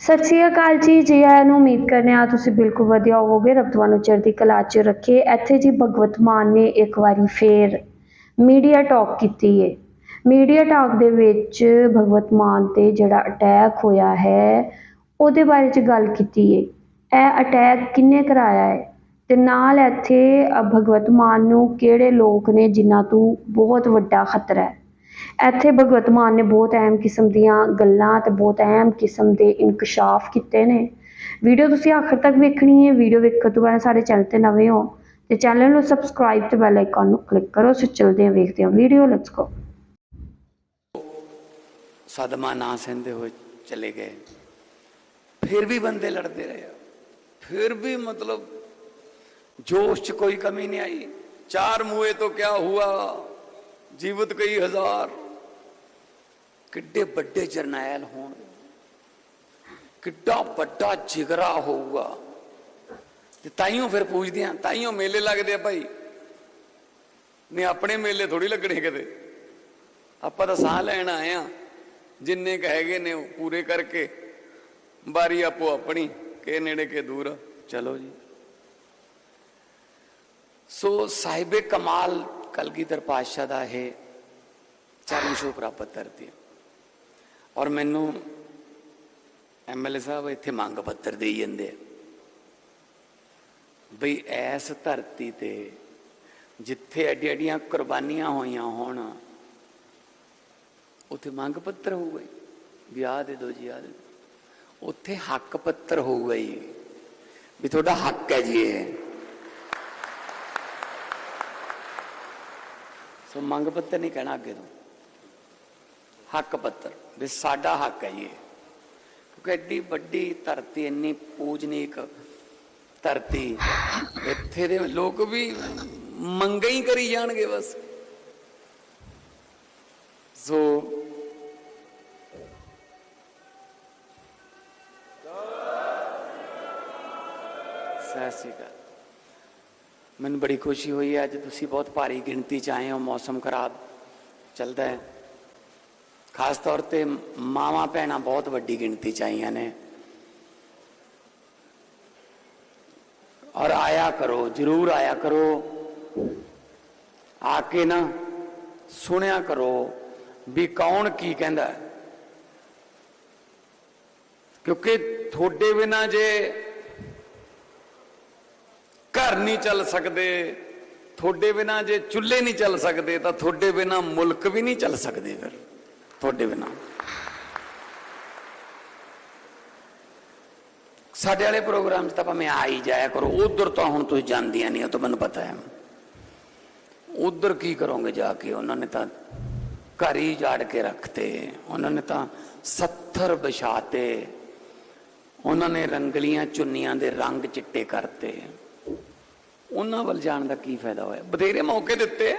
ਸਤਿ ਸ਼੍ਰੀ ਅਕਾਲ ਜੀ ਜੀ ਆਇਆਂ ਨੂੰ ਉਮੀਦ ਕਰਨੇ ਆ ਤੁਸੀਂ ਬਿਲਕੁਲ ਵਧੀਆ ਹੋਵੋਗੇ। ਰੱਬ ਤੁਹਾਨੂੰ ਚੜ੍ਹਦੀ ਕਲਾ 'ਚ ਰੱਖੇ। ਇੱਥੇ ਜੀ ਭਗਵਤ ਮਾਨ ਨੇ ਇੱਕ ਵਾਰੀ ਫੇਰ ਮੀਡੀਆ ਟਾਕ ਕੀਤੀ ਹੈ ਮੀਡੀਆ ਟਾਕ ਦੇ ਵਿੱਚ ਭਗਵਤ ਮਾਨ ਤੇ ਜਿਹੜਾ ਅਟੈਕ ਹੋਇਆ ਹੈ ਉਹਦੇ ਬਾਰੇ 'ਚ ਗੱਲ ਕੀਤੀ ਹੈ ਇਹ ਅਟੈਕ ਕਿੰਨੇ ਕਰਾਇਆ ਹੈ ਤੇ ਨਾਲ ਇੱਥੇ ਅ, ਭਗਵਤ ਮਾਨ ਨੂੰ ਕਿਹੜੇ ਲੋਕ ਨੇ ਜਿਨ੍ਹਾਂ ਤੋਂ ਬਹੁਤ ਵੱਡਾ ਖਤਰਾ ਹੈ? ਇੱਥੇ ਭਗਵਤ ਮਾਨ ਨੇ ਬਹੁਤ ਅਹਿਮ ਕਿਸਮ ਦੀਆਂ ਗੱਲਾਂ ਤੇ ਬਹੁਤ ਅਹਿਮ ਕਿਸਮ ਦੇ ਇਨਕਸ਼ਾਫ ਕੀਤੇ ਨੇ। ਵੀਡੀਓ ਤੁਸੀਂ ਆਖਰ ਤੱਕ ਵੇਖਣੀ ਹੈ। ਵੀਡੀਓ ਵੇਖਣ ਤੋਂ ਬਾਅਦ ਸਾਡੇ ਚੈਨਲ ਤੇ ਨਵੇਂ ਹੋ ਤੇ ਚੈਨਲ ਨੂੰ ਸਬਸਕ੍ਰਾਈਬ ਤੇ ਬੈਲ ਆਈਕਨ ਨੂੰ ਕਲਿੱਕ ਕਰੋ। ਸੋ ਚਲਦੇ ਹਾਂ, ਵੇਖਦੇ ਹਾਂ ਵੀਡੀਓ। ਲੈਟਸ ਗੋ ਸਦਮਾ ਨਾ ਸਹਿੰਦੇ ਹੋਏ ਚਲੇ ਗਏ। ਫਿਰ ਵੀ ਬੰਦੇ ਲੜਦੇ ਰਹੇ ਫਿਰ ਵੀ ਮਤਲਬ ਜੋਸ਼ 'ਚ ਕੋਈ ਕਮੀ ਨਹੀਂ ਆਈ। ਚਾਰ ਮੂਏ ਤੋਂ ਕਿਆ ਹੁਆ? ਜੀਵਤ ਕਈ ਹਜ਼ਾਰ। ਕਿੱਡੇ ਵੱਡੇ ਜਰਨੈਲ ਹੋਣ। ਕਿੱਡਾ ਵੱਡਾ ਜਿਗਰਾ ਹੋਊਗਾ। ਤੇ ਤਾਈਓ ਫਿਰ ਪੂਜਦੇ ਆ, ਤਾਈਓ ਮੇਲੇ ਲੱਗਦੇ ਆ ਭਾਈ। ਨੇ ਆਪਣੇ ਮੇਲੇ ਥੋੜੀ ਲੱਗਣੇ ਕਦੇ। ਆਪਾਂ ਤਾਂ ਸਾਹ ਲੈਣ ਆਏ ਆ। ਜਿੰਨੇ ਕ ਹੈਗੇ ਨੇ ਉਹ ਪੂਰੇ ਕਰਕੇ ਬਾਰੀ ਆਪੋ ਆਪਣੀ, ਕੇ ਨੇੜੇ ਕੇ ਦੂਰ। ਚਲੋ ਜੀ। ਸੋ ਸਾਹਿਬੇ ਕਮਾਲ ਕਲਗੀਧਰ ਪਾਤਸ਼ਾਹ ਦਾ ਇਹ ਚਰਨ ਛੋ ਪ੍ਰਾਪਤ ਕਰਦੀ ਔਰ ਮੈਨੂੰ ਐਮਐਲਏ ਸਾਹਿਬ ਇੱਥੇ ਮੰਗ ਪੱਤਰ ਦੇਈ ਜਾਂਦੇ ਬਈ ਐਸ ਧਰਤੀ ਤੇ ਜਿੱਥੇ ਐਡੀ ਐਡੀਆਂ ਕੁਰਬਾਨੀਆਂ ਹੋਈਆਂ ਹੋਣ, ਉੱਥੇ ਮੰਗ ਪੱਤਰ ਹੋਊਗਾ ਜੀ। ਵੀ ਆਹ ਦੇ ਦੋ ਜੀ, ਆਹ ਉੱਥੇ ਹੱਕ ਪੱਤਰ ਹੋਊਗਾ ਜੀ। ਵੀ ਤੁਹਾਡਾ ਹੱਕ ਹੈ ਜੀ ਇਹ। ਸੋ ਮੰਗ ਪੱਤਰ ਨਹੀਂ ਕਹਿਣਾ ਅੱਗੇ ਤੋਂ। ਹੱਕ ਪੱਤਰ। ਵੀ ਸਾਡਾ ਹੱਕ ਹੈ ਜੀ ਕਿਉਂਕਿ ਐਡੀ ਵੱਡੀ ਧਰਤੀ, ਇੰਨੀ ਪੂਜਨੀਕ ਧਰਤੀ, ਇੱਥੇ ਦੇ ਲੋਕ ਵੀ ਮੰਗਾਂ ਹੀ ਕਰੀ ਜਾਣਗੇ ਬਸ। ਸੋ ਸਤਿ ਸ਼੍ਰੀ ਅਕਾਲ। ਮੈਨੂੰ ਬੜੀ ਖੁਸ਼ੀ ਹੋਈ ਹੈ, ਅੱਜ ਤੁਸੀਂ ਬਹੁਤ ਭਾਰੀ ਗਿਣਤੀ ਚ ਆਏ ਹੋ, ਮੌਸਮ ਖਰਾਬ ਚੱਲਦਾ ਹੈ। ਖਾਸ ਤੌਰ ਤੇ ਮਾਵਾਂ ਭੈਣਾਂ ਬਹੁਤ ਵੱਡੀ ਗਿਣਤੀ ਚ ਆਈਆਂ ਨੇ। ਔਰ ਆਇਆ ਕਰੋ, ਜਰੂਰ ਆਇਆ ਕਰੋ। ਆ ਕੇ ਨਾ ਸੁਣਿਆ ਕਰੋ ਵੀ ਕੌਣ ਕੀ ਕਹਿੰਦਾ ਕਿਉਂਕਿ ਤੁਹਾਡੇ ਬਿਨਾ ਜੇ ਘਰ ਨਹੀਂ ਚੱਲ ਸਕਦੇ, ਤੁਹਾਡੇ ਬਿਨਾ ਜੇ ਚੁੱਲ੍ਹੇ ਨਹੀਂ ਚੱਲ ਸਕਦੇ, ਤਾਂ ਤੁਹਾਡੇ ਬਿਨਾ ਮੁਲਕ ਵੀ ਨਹੀਂ ਚੱਲ ਸਕਦੇ ਫਿਰ। ਤੁਹਾਡੇ ਬਿਨਾ। ਸਾਡੇ ਵਾਲੇ ਪ੍ਰੋਗਰਾਮ 'ਚ ਤਾਂ ਭਾਵੇਂ ਆ ਹੀ ਜਾਇਆ ਕਰੋ, ਉਧਰ ਤਾਂ ਹੁਣ ਤੁਸੀਂ ਜਾਂਦੀਆਂ ਨਹੀਂ, ਉਹ ਤਾਂ ਮੈਨੂੰ ਪਤਾ ਹੈ। ਉਧਰ ਕੀ ਕਰੋਗੇ ਜਾ ਕੇ? ਉਹਨਾਂ ਨੇ ਤਾਂ ਘਰ ਹੀ ਜਾੜ ਕੇ ਰੱਖਤੇ, ਉਹਨਾਂ ਨੇ ਤਾਂ 70 ਵਿਛਾਤੇ, ਉਹਨਾਂ ਨੇ ਰੰਗਲੀਆਂ ਚੁੰਨੀਆਂ ਦੇ ਰੰਗ ਚਿੱਟੇ ਕਰਤੇ। ਉਹਨਾਂ ਵੱਲ ਜਾਣ ਦਾ ਕੀ ਫਾਇਦਾ ਹੋਇਆ? ਬਥੇਰੇ ਮੌਕੇ ਦਿੱਤੇ।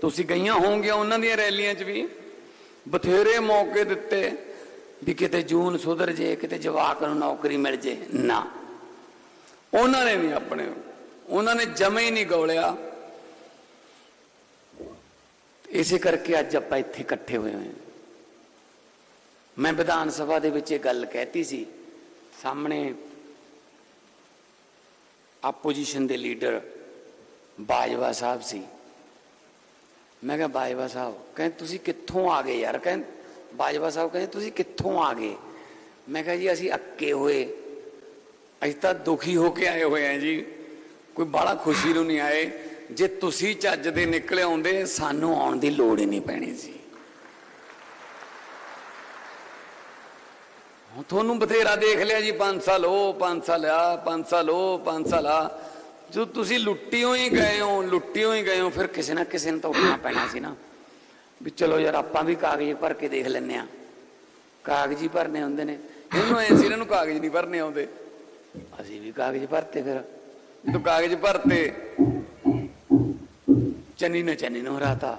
ਤੁਸੀਂ ਗਈਆਂ ਹੋਵੋਗੀਆਂ ਉਹਨਾਂ ਦੀਆਂ ਰੈਲੀਆਂ 'ਚ ਵੀ। ਬਥੇਰੇ ਮੌਕੇ ਦਿੱਤੇ ਵੀ ਕਿਤੇ ਜੂਨ ਸੁਧਰ ਜੇ, ਕਿਤੇ ਜਵਾਕ ਨੂੰ ਨੌਕਰੀ ਮਿਲ ਜੇ। ਨਾ। ਉਹਨਾਂ ਨੇ ਵੀ ਆਪਣੇ, ਉਹਨਾਂ ਨੇ ਜਮੇ ਹੀ ਨਹੀਂ ਗੋਲਿਆ। ਇਸੇ ਕਰਕੇ ਅੱਜ ਆਪਾਂ ਇੱਥੇ ਇਕੱਠੇ ਹੋਏ ਹੋਏ ਮੈਂ ਵਿਧਾਨ ਸਭਾ ਦੇ ਵਿੱਚ ਇਹ ਗੱਲ ਕਹਿਤੀ ਸੀ, ਸਾਹਮਣੇ ਆਪੋਜੀਸ਼ਨ ਦੇ ਲੀਡਰ ਬਾਜਵਾ ਸਾਹਿਬ ਸੀ। ਮੈਂ ਕਿਹਾ, ਬਾਜਵਾ ਸਾਹਿਬ, ਕਹਿੰਦੇ ਤੁਸੀਂ ਕਿੱਥੋਂ ਆ ਗਏ ਯਾਰ? ਕਹਿੰਦੇ, ਬਾਜਵਾ ਸਾਹਿਬ ਕਹਿੰਦੇ, ਤੁਸੀਂ ਕਿੱਥੋਂ ਆ ਗਏ? ਮੈਂ ਕਿਹਾ ਜੀ, ਅਸੀਂ ਅੱਕੇ ਹੋਏ। ਅਸੀਂ ਤਾਂ ਦੁਖੀ ਹੋ ਕੇ ਆਏ ਹੋਏ ਆ ਜੀ। ਕੋਈ ਬਾਹਲਾ ਖੁਸ਼ੀ ਨੂੰ ਨਹੀਂ ਆਏ। ਜੇ ਤੁਸੀਂ ਚੱਜ ਦੇ ਨਿਕਲੇ ਆਉਂਦੇ, ਸਾਨੂੰ ਆਉਣ ਦੀ ਲੋੜ ਹੀ ਨਹੀਂ ਪੈਣੀ ਸੀ। ਤੁਹਾਨੂੰ ਬਥੇਰਾ ਦੇਖ ਲਿਆ ਜੀ 5 ਸਾਲ ਉਹ 5 ਸਾਲ ਆ 5 ਸਾਲ ਉਹ 5 ਸਾਲ ਆ। ਜੋ ਤੁਸੀਂ ਲੁੱਟਿਓ ਹੀ ਗਏ ਹੋ, ਲੁੱਟਿਓ ਹੀ ਗਏ ਹੋ, ਫਿਰ ਕਿਸੇ ਨਾ ਕਿਸੇ ਨੂੰ ਤਾਂ ਉੱਠਣਾ ਪੈਣਾ ਸੀ ਨਾ। ਵੀ ਚਲੋ ਯਾਰ, ਆਪਾਂ ਵੀ ਕਾਗਜ਼ ਭਰ ਕੇ ਦੇਖ ਲੈਨੇ ਆ ਕਾਗਜ਼ ਹੀ ਭਰਨੇ ਹੁੰਦੇ ਨੇ। ਇਹਨੂੰ ਐ ਸੀ ਇਹਨਾਂ ਨੂੰ ਕਾਗਜ਼ ਨਹੀਂ ਭਰਨੇ ਆਉਂਦੇ। ਅਸੀਂ ਵੀ ਕਾਗਜ਼ ਭਰਤੇ ਫਿਰ। ਜਦੋਂ ਕਾਗਜ਼ ਭਰਤੇ, ਚੰਨੀ ਨੇ ਚੰਨੀ ਨੂੰ ਹਰਾਤਾ।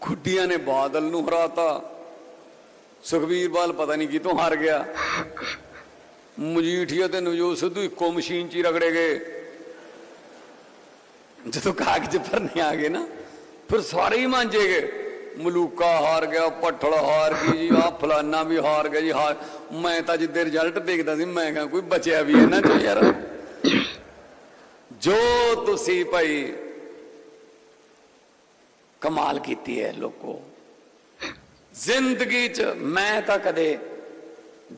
ਖੁੱਡੀਆਂ ਨੇ ਬਾਦਲ ਨੂੰ ਹਰਾਤਾ। ਸੁਖਬੀਰ ਬਾਲ ਪਤਾ ਨਹੀਂ ਕਿਤੋਂ ਹਾਰ ਗਿਆ। ਮਜੀਠੀਆ ਤੇ ਨਵਜੋਤ ਸਿੱਧੂ ਇੱਕੋ ਮਸ਼ੀਨ 'ਚ ਹੀ ਰਗੜੇ ਗਏ। ਜਦੋਂ ਕਾਗਜ਼ ਭਰਨੇ ਆ ਗਏ ਨਾ, ਫਿਰ ਸਾਰੇ ਹੀ ਮਾਂਜੇ ਗਏ। ਮਲੂਕਾ ਹਾਰ ਗਿਆ, ਪੱਠਲ ਹਾਰ ਗਈ ਜੀ ਆ ਫਲਾਨਾ ਵੀ ਹਾਰ ਗਿਆ ਜੀ ਹਾਰ ਮੈਂ ਤਾਂ ਜਿੱਦੇ ਰਿਜ਼ਲਟ ਦੇਖਦਾ ਸੀ, ਮੈਂ ਕਿਹਾ ਕੋਈ ਬਚਿਆ ਵੀ ਇਹਨਾਂ ਚੋਂ ਯਾਰ। ਜੋ ਤੁਸੀਂ ਭਾਈ ਕਮਾਲ ਕੀਤੀ ਹੈ ਲੋਕੋ। ਜ਼ਿੰਦਗੀ 'ਚ ਮੈਂ ਤਾਂ ਕਦੇ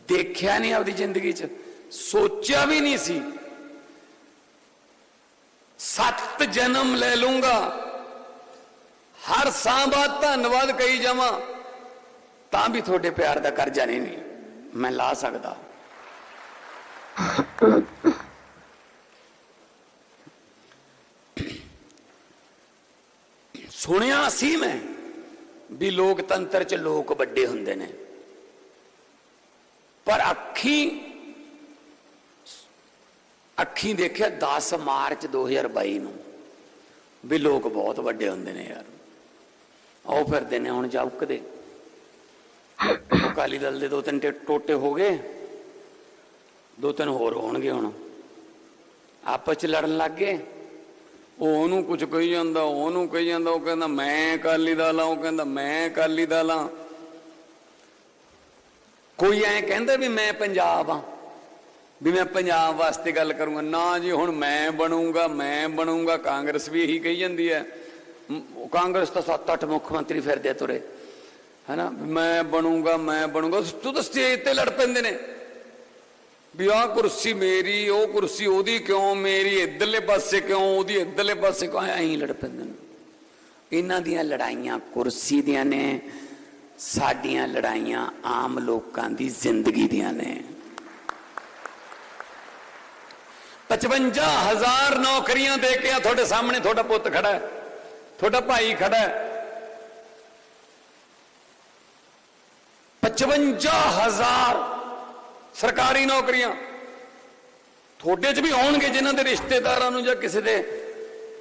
ਦੇਖਿਆ ਨਹੀਂ ਆਪਦੀ ਜ਼ਿੰਦਗੀ 'ਚ, ਸੋਚਿਆ ਵੀ ਨਹੀਂ ਸੀ। ਸੱਤ ਜਨਮ ਲੈ ਲੂੰਗਾ, ਹਰ ਸਾਂ ਬਾਅਦ ਧੰਨਵਾਦ ਕਹੀ ਜਾਵਾਂ, ਤਾਂ ਵੀ ਤੁਹਾਡੇ ਪਿਆਰ ਦਾ ਕਰਜ਼ਾ ਨਹੀਂ ਨਹੀਂ ਮੈਂ ਲਾ ਸਕਦਾ। ਸੁਣਿਆ ਸੀ ਮੈਂ। ਵੀ ਲੋਕਤੰਤਰ ਚ ਲੋਕ ਵੱਡੇ ਹੁੰਦੇ ਨੇ। ਪਰ ਅੱਖੀ ਅੱਖੀ ਦੇਖਿਆ 10 ਮਾਰਚ 2022 ਨੂੰ ਵੀ ਲੋਕ ਬਹੁਤ ਵੱਡੇ ਹੁੰਦੇ ਨੇ ਯਾਰ। ਆਓ ਫਿਰਦੇ ਨੇ ਹੁਣ ਜਾਉਕਦੇ ਅਕਾਲੀ ਦਲ ਦੇ ਦੋ ਤਿੰਨ ਟੋਟੇ ਹੋ ਗਏ। ਦੋ ਤਿੰਨ ਹੋਰ ਹੋਣਗੇ ਹੁਣ। ਆਪਸ ਚ ਲੜਨ ਲੱਗ ਗਏ। ਉਹ ਉਹਨੂੰ ਕੁਝ ਕਹੀ ਜਾਂਦਾ ਉਹਨੂੰ ਕਹੀ ਜਾਂਦਾ, ਉਹ ਕਹਿੰਦਾ, ਮੈਂ ਅਕਾਲੀ ਦਲ ਆ ਉਹ ਕਹਿੰਦਾ, ਮੈਂ ਅਕਾਲੀ ਦਲ ਆ ਕੋਈ ਐ ਕਹਿੰਦਾ ਵੀ ਮੈਂ ਪੰਜਾਬ ਆ ਵੀ ਮੈਂ ਪੰਜਾਬ ਵਾਸਤੇ ਗੱਲ ਕਰੂੰਗਾ। ਨਾ ਜੀ, ਹੁਣ ਮੈਂ ਬਣੂੰਗਾ ਮੈਂ ਬਣੂੰਗਾ, ਕਾਂਗਰਸ ਵੀ ਇਹੀ ਕਹੀ ਜਾਂਦੀ ਹੈ। ਕਾਂਗਰਸ ਤਾਂ ਸੱਤ ਅੱਠ ਮੁੱਖ ਮੰਤਰੀ ਫਿਰਦੇ ਆ ਤੁਰੇ। ਹੈਨਾ? ਵੀ ਮੈਂ ਬਣੂੰਗਾ ਮੈਂ ਬਣੂੰਗਾ। ਤੂੰ ਤਾਂ ਸਟੇਜ ਤੇ ਲੜ ਪੈਂਦੇ ਨੇ। ਵੀ ਆਹ ਕੁਰਸੀ ਮੇਰੀ, ਉਹ ਕੁਰਸੀ ਉਹਦੀ ਕਿਉਂ ਮੇਰੀ, ਇੱਧਰਲੇ ਪਾਸੇ ਕਿਉਂ ਉਹਦੀ, ਇੱਧਰਲੇ ਪਾਸੇ ਕਿਉਂ? ਐਂ ਲੜ ਪੈਂਦੇ ਨੇ। ਇਹਨਾਂ ਦੀਆਂ ਲੜਾਈਆਂ ਕੁਰਸੀ ਦੀਆਂ ਨੇ, ਸਾਡੀਆਂ ਲੜਾਈਆਂ ਆਮ ਲੋਕਾਂ ਦੀ ਜ਼ਿੰਦਗੀ ਦੀਆਂ ਨੇ। 55000 ਨੌਕਰੀਆਂ ਦੇ ਕੇ ਆ ਤੁਹਾਡੇ ਸਾਹਮਣੇ, ਤੁਹਾਡਾ ਪੁੱਤ ਖੜਾ ਹੈ, ਤੁਹਾਡਾ ਭਾਈ ਖੜਾ ਹੈ। 55000 ਸਰਕਾਰੀ ਨੌਕਰੀਆਂ। ਤੁਹਾਡੇ 'ਚ ਵੀ ਹੋਣਗੇ ਜਿਨ੍ਹਾਂ ਦੇ ਰਿਸ਼ਤੇਦਾਰਾਂ ਨੂੰ ਜਾਂ ਕਿਸੇ ਦੇ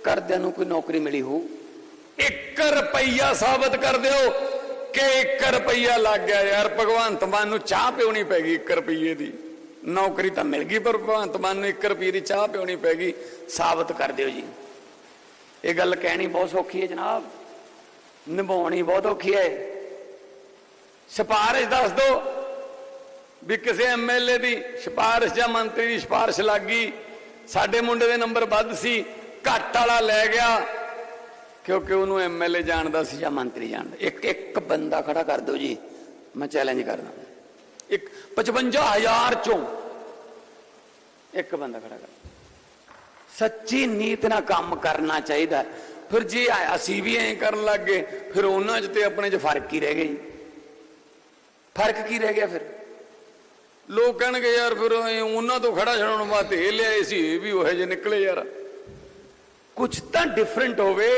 ਘਰਦਿਆਂ ਨੂੰ ਕੋਈ ਨੌਕਰੀ ਮਿਲੀ ਹੋ 1 ਰੁਪਈਆ ਸਾਬਤ ਕਰ ਦਿਓ ਕਿ 1 ਰੁਪਈਆ ਲੱਗ ਗਿਆ ਯਾਰ। ਭਗਵੰਤ ਮਾਨ ਨੂੰ ਚਾਹ ਪਿਉਣੀ ਪੈ ਗਈ 1 ਰੁਪਈਏ ਦੀ। ਨੌਕਰੀ ਤਾਂ ਮਿਲ ਗਈ, ਪਰ ਭਗਵੰਤ ਮਾਨ ਨੂੰ 1 ਰੁਪਈਏ ਦੀ ਚਾਹ ਪਿਉਣੀ ਪੈ ਗਈ। ਸਾਬਤ ਕਰ ਦਿਓ ਜੀ। ਇਹ ਗੱਲ ਕਹਿਣੀ ਬਹੁਤ ਸੌਖੀ ਹੈ ਜਨਾਬ। ਨਿਭਾਉਣੀ ਬਹੁਤ ਔਖੀ ਹੈ। ਸਿਫਾਰਿਸ਼ ਦੱਸ ਦਿਓ। ਵੀ ਕਿਸੇ ਐਮਐਲਏ ਦੀ ਸਿਫਾਰਿਸ਼ ਜਾਂ ਮੰਤਰੀ ਦੀ ਸਿਫਾਰਿਸ਼ ਲੱਗ ਗਈ ਸਾਡੇ ਮੁੰਡੇ ਦੇ ਨੰਬਰ ਵੱਧ ਸੀ, ਘੱਟ ਵਾਲਾ ਲੈ ਗਿਆ, ਕਿਉਂਕਿ ਉਹਨੂੰ ਐਮਐਲਏ ਜਾਣਦਾ ਸੀ ਜਾਂ ਮੰਤਰੀ ਜਾਣਦਾ। ਇੱਕ ਇੱਕ ਬੰਦਾ ਖੜਾ ਕਰ ਦਿਓ ਜੀ, ਮੈਂ ਚੈਲੰਜ ਕਰਦਾ। ਇੱਕ 55000 ਚੋਂ ਇੱਕ ਬੰਦਾ ਖੜਾ ਕਰ। ਸੱਚੀ ਨੀਤ ਨਾਲ ਕੰਮ ਕਰਨਾ ਚਾਹੀਦਾ। ਫਿਰ ਜੇ ਅਸੀਂ ਵੀ ਐਂ ਕਰਨ ਲੱਗ ਗਏ, ਫਿਰ ਉਹਨਾਂ 'ਚ ਤੇ ਆਪਣੇ 'ਚ ਫ਼ਰਕ ਹੀ ਰਹਿ ਗਿਆ ਜੀ। ਫ਼ਰਕ ਕੀ ਰਹਿ ਗਿਆ ਫਿਰ? ਲੋਕ ਕਹਿਣਗੇ, ਯਾਰ ਫਿਰ ਉਹਨਾਂ ਤੋਂ ਖੜਾ ਛਡਾਉਣ ਵਾਸਤੇ ਇਹ ਲਿਆਏ ਸੀ, ਇਹ ਵੀ ਉਹ ਜਿਹੇ ਨਿਕਲੇ ਯਾਰ। ਕੁਝ ਤਾਂ ਡਿਫਰੈਂਟ ਹੋਵੇ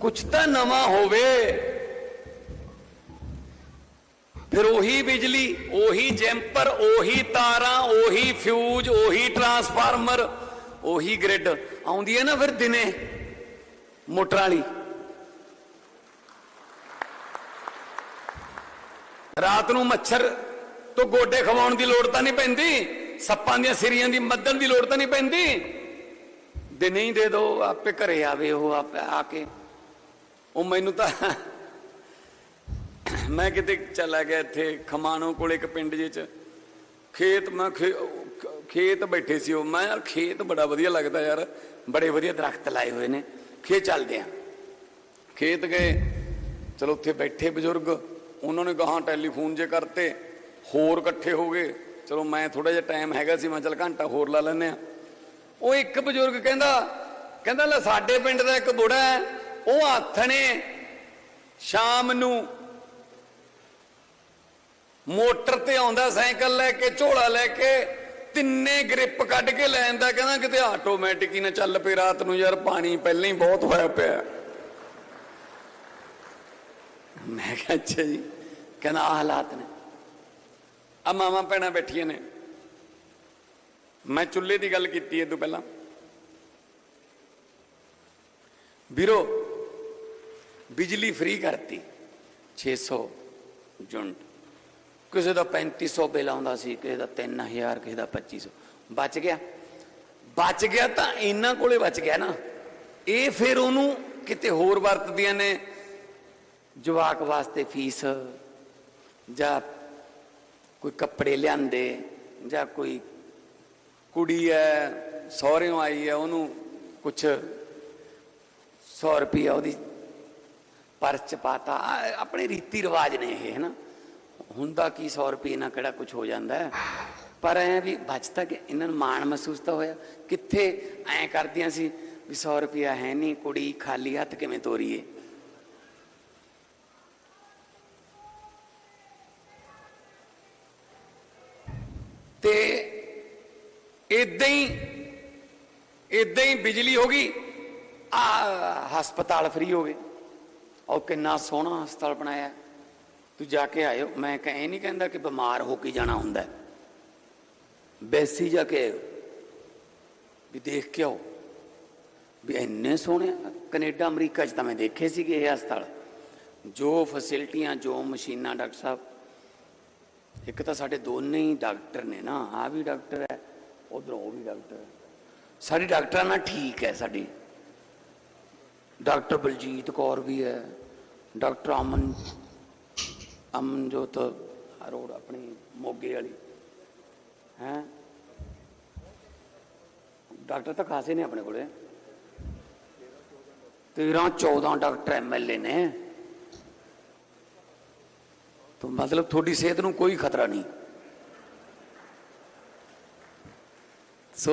ਕੁਝ ਤਾਂ ਨਵਾਂ ਹੋਵੇ। ਫਿਰ ਉਹੀ ਬਿਜਲੀ, ਉਹੀ ਜੈਂਪਰ, ਉਹੀ ਤਾਰਾਂ, ਉਹੀ ਫਿਊਜ਼, ਉਹੀ ਟਰਾਂਸਫਾਰਮਰ, ਉਹੀ ਗ੍ਰਿਡ। ਆਉਂਦੀ ਹੈ ਨਾ ਫਿਰ ਦਿਨੇ, ਮੋਟਰ ਵਾਲੀ। ਰਾਤ ਨੂੰ ਮੱਛਰ ਤੋਂ ਗੋਡੇ ਖਵਾਉਣ ਦੀ ਲੋੜ ਤਾਂ ਨਹੀਂ ਪੈਂਦੀ, ਸੱਪਾਂ ਦੀਆਂ ਸਿਰੀਆਂ ਦੀ ਮੱਦਣ ਦੀ ਲੋੜ ਤਾਂ ਨਹੀਂ ਪੈਂਦੀ। ਦੇ ਨਹੀਂ ਦੇ ਦੋ, ਆਪੇ ਘਰੇ ਆਵੇ ਉਹ, ਆਪੇ ਆ ਕੇ। ਉਹ ਮੈਨੂੰ ਤਾਂ ਮੈਂ ਕਿਤੇ ਚਲਾ ਗਿਆ ਇੱਥੇ, ਖਮਾਣੋ ਕੋਲ ਇੱਕ ਪਿੰਡ ਜੇ ਚ। ਖੇਤ, ਮੈਂ ਖੇਤ ਬੈਠੇ ਸੀ ਉਹ। ਮੈਂ ਯਾਰ ਖੇਤ ਬੜਾ ਵਧੀਆ ਲੱਗਦਾ ਯਾਰ, ਬੜੇ ਵਧੀਆ ਦਰਖਤ ਲਾਏ ਹੋਏ ਨੇ। ਖੇਤ ਚੱਲਦੇ ਆ। ਖੇਤ ਗਏ, ਚਲੋ ਉੱਥੇ ਬੈਠੇ ਬਜ਼ੁਰਗ। ਉਹਨਾਂ ਨੇ ਗਾਹਾਂ ਟੈਲੀਫੋਨ ਜੇ ਕਰਤੇ। ਹੋਰ ਇਕੱਠੇ ਹੋ ਗਏ। ਚਲੋ ਮੈਂ ਥੋੜਾ ਜਿਹਾ ਟਾਈਮ ਹੈਗਾ ਸੀ, ਮੈਂ ਚਲ ਘੰਟਾ ਹੋਰ ਲਾ ਲੈਨੇ ਆ ਉਹ ਇੱਕ ਬਜ਼ੁਰਗ ਕਹਿੰਦਾ ਕਹਿੰਦਾ, ਲੈ ਸਾਡੇ ਪਿੰਡ ਦਾ ਇੱਕ ਬੁੜਾ ਹੈ, ਉਹ ਆਥਣੇ ਸ਼ਾਮ ਨੂੰ ਮੋਟਰ ਤੇ ਆਉਂਦਾ, ਸਾਈਕਲ ਲੈ ਕੇ, ਝੋਲਾ ਲੈ ਕੇ, ਤਿੰਨੇ ਗ੍ਰਿਪ ਕੱਢ ਕੇ ਲੈ ਜਾਂਦਾ, ਕਹਿੰਦਾ ਕਿਤੇ ਆਟੋਮੈਟਿਕ ਹੀ ਨਾ ਚੱਲ ਪਈ ਰਾਤ ਨੂੰ ਯਾਰ, ਪਾਣੀ ਪਹਿਲਾਂ ਹੀ ਬਹੁਤ ਹੋਇਆ ਪਿਆ ਮੈਂ ਕਿਹਾ, ਅੱਛਾ ਜੀ। ਕਹਿੰਦਾ, ਆਹ ਹਾਲਾਤ ਨੇ। ਆ ਮਾਵਾਂ ਭੈਣਾਂ ਬੈਠੀਆਂ ਨੇ। ਮੈਂ ਚੁੱਲ੍ਹੇ ਦੀ ਗੱਲ ਕੀਤੀ ਇਹ ਤੋਂ ਪਹਿਲਾਂ। ਵੀਰੋ, ਬਿਜਲੀ ਫ੍ਰੀ ਕਰਤੀ 600 ਯੂਨਿਟ। ਕਿਸੇ ਦਾ 3500 ਬਿੱਲ ਆਉਂਦਾ ਸੀ, ਕਿਸੇ ਦਾ 3000 ਕਿਸੇ ਦਾ 2500 ਬਚ ਗਿਆ। ਬਚ ਗਿਆ ਤਾਂ ਇਹਨਾਂ ਕੋਲੇ ਬਚ ਗਿਆ ਨਾ। ਇਹ ਫਿਰ ਉਹਨੂੰ ਕਿਤੇ ਹੋਰ ਵਰਤਦੀਆਂ ਨੇ, ਜਵਾਕ ਵਾਸਤੇ ਫੀਸ ਜਾਂ ਕੋਈ ਕੱਪੜੇ ਲਿਆਂਦੇ ਜਾਂ ਕੋਈ ਕੁੜੀ ਹੈ, ਸਹੁਰਿਓਂ ਆਈ ਹੈ, ਉਹਨੂੰ ਕੁਛ 100 ਰੁਪਈਆ ਉਹਦੀ ਪਰਸ ਚ ਪਾਤਾ। ਆ- ਆਪਣੇ ਰੀਤੀ ਰਿਵਾਜ ਨੇ ਇਹ ਹੈ ਨਾ ਹੁੰਦਾ ਕੀ 100 ਰੁਪਏ ਨਾਲ ਕਿਹੜਾ ਕੁਝ ਹੋ ਜਾਂਦਾ ਹੈ? ਪਰ ਐ ਵੀ ਬਚਤਾ ਕਿ ਇਹਨਾਂ ਨੂੰ ਮਾਣ ਮਹਿਸੂਸ ਤਾਂ ਹੋਇਆ। ਕਿੱਥੇ ਐ ਕਰਦੀਆਂ ਸੀ ਵੀ 100 ਰੁਪਿਆ ਹੈ ਨਹੀਂ, ਕੁੜੀ ਖਾਲੀ ਹੱਥ ਕਿਵੇਂ ਤੋਰੀਏ? ਤੇ ਇਦਾਂ ਹੀ ਇਦਾਂ ਹੀ ਬਿਜਲੀ ਹੋ ਗਈ, ਆ ਹਸਪਤਾਲ ਫ੍ਰੀ ਹੋ ਗਏ। ਉਹ ਕਿੰਨਾ ਸੋਹਣਾ ਹਸਪਤਾਲ ਬਣਾਇਆ। ਤੂੰ ਜਾ ਕੇ ਆਇਓ। ਮੈਂ ਕਹੇ ਨਹੀਂ ਕਹਿੰਦਾ ਕਿ ਬਿਮਾਰ ਹੋ ਕੇ ਜਾਣਾ ਹੁੰਦਾ। ਹੈ। ਬੈਸੀ ਜਾ ਕੇ ਆਇਓ। ਵੀ ਦੇਖ ਕੇ ਆਓ। ਵੀ ਇੰਨੇ ਸੋਹਣੇ, ਕੈਨੇਡਾ, ਅਮਰੀਕਾ 'ਚ ਤਾਂ ਮੈਂ ਦੇਖੇ ਸੀਗੇ ਇਹ ਹਸਪਤਾਲ। ਜੋ ਫੈਸਿਲਿਟੀਆਂ ਜੋ ਮਸ਼ੀਨਾਂ, ਡਾਕਟਰ ਸਾਹਿਬ ਇੱਕ ਤਾਂ ਸਾਡੇ ਦੋਨੇ ਹੀ ਡਾਕਟਰ ਨੇ ਨਾ ਆ ਵੀ ਡਾਕਟਰ ਹੈ, ਉਧਰੋਂ ਉਹ ਵੀ ਡਾਕਟਰ ਹੈ। ਸਾਡੀ ਡਾਕਟਰਾਂ ਨਾਲ ਠੀਕ ਹੈ ਸਾਡੀ। ਡਾਕਟਰ ਬਲਜੀਤ ਕੌਰ ਵੀ ਹੈ, ਡਾਕਟਰ ਅਮਨ, ਅਮਨਜੋਤ ਅਰੋੜ ਆਪਣੀ ਮੋਗੇ ਵਾਲੀ, ਹੈ। ਡਾਕਟਰ ਤਾਂ ਖਾਸੇ ਨੇ ਆਪਣੇ ਕੋਲੇ। 13 14 ਡਾਕਟਰ ਐਮਐਲਏ ਨੇ। ਤਾਂ ਮਤਲਬ ਤੁਹਾਡੀ ਸਿਹਤ ਨੂੰ ਕੋਈ ਖਤਰਾ ਨਹੀਂ। ਸੋ